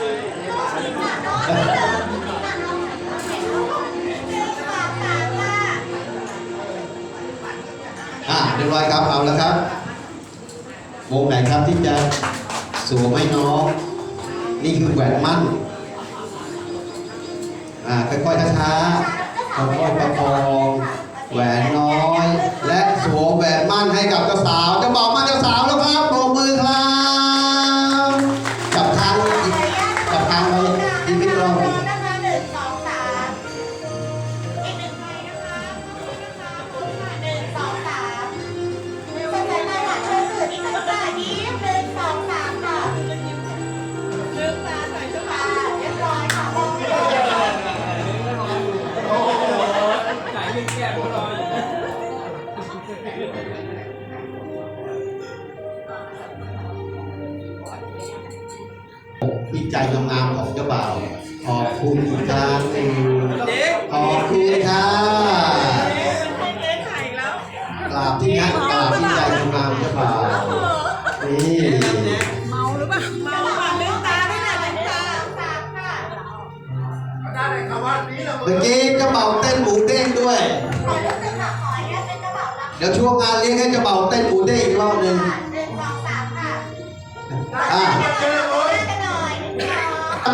อะเรียบร้อยครับเอาแล้วครับ วงไหนครับที่จะสวมให้น้อง นี่คือแหวนมั่นอ่าค่อยๆช้าๆค่อยๆประคองแหวนน้อง ที่ใจงามๆของเจ้าบ่าวขอบคุณครับขอบคุณค่ะกราบที่งานกราบที่ใจงามๆเจ้าบ่าวนี่เมาหรือเปล่าเมาค่ะลืมตาด้วยนะลืมตาสามค่ะเมื่อกี้เจ้าบ่าวเต้นหมูเด้งด้วยขอลุกเลยค่ะขออนุญาตเป็นเจ้าบ่าวรับเดี๋ยวช่วงงานเลี้ยงให้เจ้าบ่าวเต้นหมูเด้งอีกรอบหนึ่งค่ะหนึ่งสองสา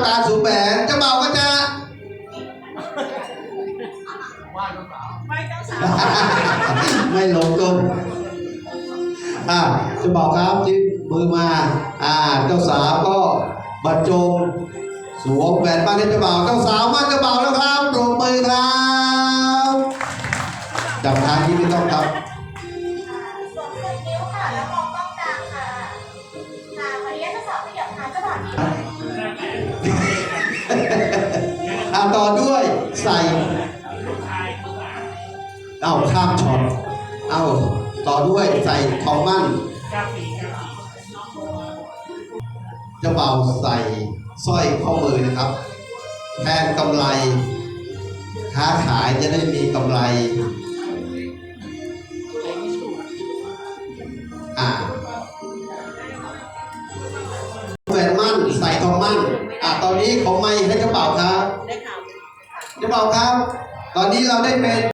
ตาสูงแหวนเจ้าบ่าวก็จะไม่เจ้าสาวไม่ลงต้นอ่าเจ้าบ่าวครับจิ้มมือมา อ่า เจ้าสาวก็บรรจงสวมแหวนบ้านให้เจ้าบ่าวเจ้าสาวบ้านเจ้าบ่าวแล้วครับปรบมือครับจับทางที่ไม่ต้องครับ ต่อด้วยใส่เอาข้ามช็อตเอาต่อด้วยใส่ทองมั่นจะเบาใส่สร้อยข้อมือนะครับ แทนกำไร ค้าขายจะได้มีกำไร จะบอกครับ ตอนนี้เราได้เป็น